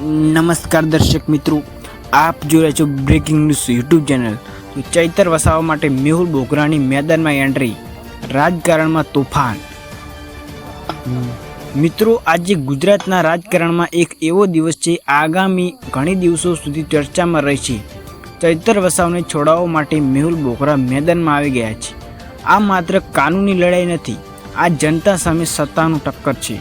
નમસ્કાર દર્શક મિત્રો, આપ જોઈ રહ્યા છો બ્રેકિંગ ન્યૂઝ યુટ્યુબ ચેનલ તો ચૈતર વસાવા માટે મેહુલ બોગરાની મેદાનમાં એન્ટ્રી રાજકારણમાં તોફાન. મિત્રો, આજે ગુજરાતના રાજકારણમાં એક એવો દિવસ છે, આગામી ઘણી દિવસો સુધી ચર્ચામાં રહી છે ચૈતર વસાવને છોડાવવા માટે મેહુલ બોગરા મેદાનમાં આવી ગયા છે. આ માત્ર કાનૂની લડાઈ નથી, આ જનતા સામે સત્તાનું ટક્કર છે.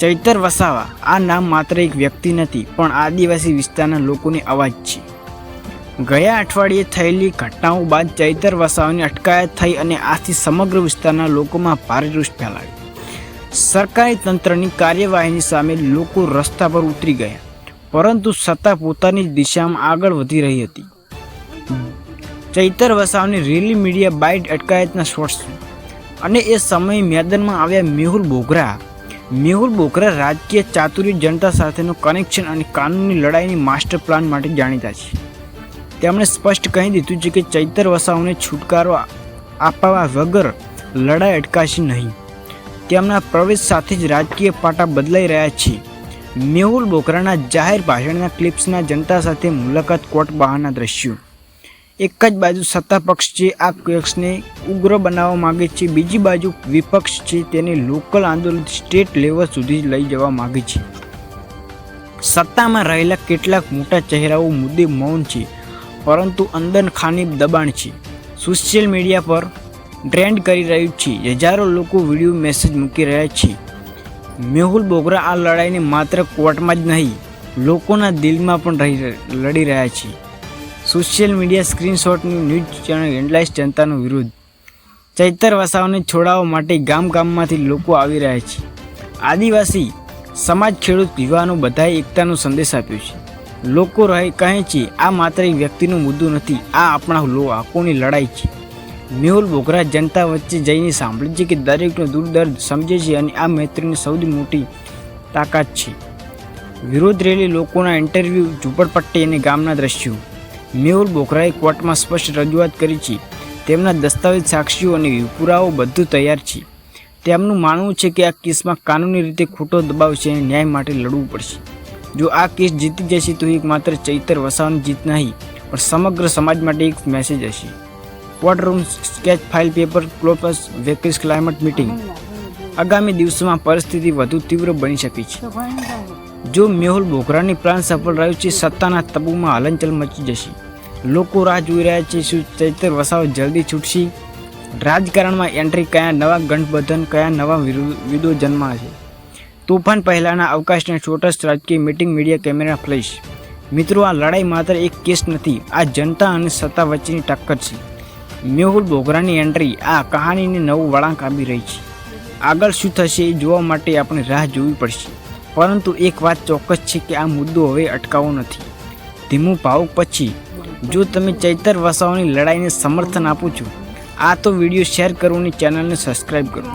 ચૈતર વસાવા. આ નામ માત્ર એક વ્યક્તિ નથી, પણ આદિવાસી વિસ્તારના લોકોની અવાજ છે. ગયા અઠવાડિયે થયેલી ઘટનાઓ બાદ ચૈતર વસાવાની અટકાયત થઈ અને આથી સમગ્ર વિસ્તારના લોકોમાં ભારે રોષ ફેલાયો. સરકારી તંત્રની કાર્યવાહીની સામે લોકો રસ્તા પર ઉતરી ગયા, પરંતુ સત્તા પોતાની જ દિશામાં આગળ વધી રહી હતી. ચૈતર વસાવની રેલી મીડિયા બાઇટ અટકાયતના શોર્ટ્સ અને એ સમયે મેદાનમાં આવ્યા મેહુલ બોગરા મેહુલ બોકરા રાજકીય ચાતુર્ય જનતા સાથેનું કનેક્શન અને કાનૂની લડાઈની માસ્ટર પ્લાન માટે જાણીતા છે. તેમણે સ્પષ્ટ કહી દીધું છે કે ચૈતર વસાઓને છુટકારો આપવા વગર લડાઈ અટકાશે નહીં. તેમના પ્રવેશ સાથે જ રાજકીય પાટા બદલાઈ રહ્યા છે. મેહુલ બોકરાના જાહેર ભાષણના ક્લિપ્સના જનતા સાથે મુલાકાત કોર્ટ બહારના દ્રશ્યો. એક જ બાજુ સત્તા પક્ષ છે આ પક્ષને ઉગ્ર બનાવવા માગે છે. બીજી બાજુ વિપક્ષ છે, તેને લોકલ આંદોલન સ્ટેટ લેવલ સુધી લઈ જવા માગે છે. સત્તામાં રહેલા કેટલાક મોટા ચહેરાઓ મુદ્દે મૌન છે, પરંતુ અંદર ખાની દબાણ છે. સોશિયલ મીડિયા પર ટ્રેન્ડ કરી રહ્યું છે, હજારો લોકો વીડિયો મેસેજ મૂકી રહ્યા છે. મેહુલ બોગરા આ લડાઈને માત્ર કોર્ટમાં જ નહીં, લોકોના દિલમાં પણ રહી, લડી રહ્યા છે. સોશિયલ મીડિયા સ્ક્રીનશોટની ન્યૂઝ ચેનલ હેડલાઇન્સ જનતાનો વિરોધ. ચૈતર વસાવાને છોડાવવા માટે ગામ ગામમાંથી લોકો આવી રહ્યા છે. આદિવાસી સમાજ ખેડૂત યુવાનો બધાએ એકતાનો સંદેશ આપ્યો છે. લોકો રહે કહે છે, આ માત્ર એક વ્યક્તિનો મુદ્દો નથી, આ આપણા લો હકોની લડાઈ છે. મેહુલ બોગરા જનતા વચ્ચે જઈને સાંભળે છે કે દરેકનો દુર્દર્દ સમજે છે અને આ મૈત્રીની સૌથી મોટી તાકાત છે. વિરોધ રેલી લોકોના ઇન્ટરવ્યૂ ઝૂંપડપટ્ટી અને ગામના દ્રશ્યો. મેહુલ બોકરાએ કોર્ટમાં સ્પષ્ટ રજૂઆત કરી છે. તેમના દસ્તાવેજ સાક્ષીઓ અને પુરાવો બધું તૈયાર છે. તેમનું માનવું છે કે આ કેસમાં કાનૂની રીતે ખોટો દબાવ છે અને ન્યાય માટે લડવું પડશે. જો આ કેસ જીતી જશે તો એક માત્ર ચૈતર વસાવાની જીત નહીં, પણ સમગ્ર સમાજ માટે એક મેસેજ હશે. Court room sketch file paper, ક્લોપસ વેકિસ ક્લાઇમેટ મીટિંગ. આગામી દિવસોમાં પરિસ્થિતિ વધુ તીવ્ર બની શકે છે. જો મેહુલ બોગરાની પ્લાન સફળ રહ્યું છે, સત્તાના તબુમાં હલનચલ મચી જશે. લોકો રાહ જોઈ રહ્યા છે, શું ચૈતર વસાવ જલ્દી છૂટશે? રાજકારણમાં એન્ટ્રી કયા નવા ગઠબંધન, કયા નવા વિદો જન્માશે તોફાન પહેલાંના અવકાશને છોટસ રાજકીય મીટિંગ મીડિયા કેમેરા ફ્લેશ. મિત્રો, આ લડાઈ માત્ર એક કેસ નથી, આ જનતા અને સત્તા વચ્ચેની ટક્કર છે. મેહુલ બોગરાની એન્ટ્રી, આ કહાનીને નવું વળાંક આપી રહી છે. આગળ શું થશે એ જોવા માટે આપણે રાહ જોવી પડશે. પરંતુ એક વાત ચોક્કસ છે કે આ મુદ્દો હવે અટકાવો નથી. ધીમું ભાવુક પછી, જો તમે ચૈતર વસાવાની લડાઈને સમર્થન આપો છો, આ તો વીડિયો શેર કરો અને ચેનલને સબસ્ક્રાઈબ કરો.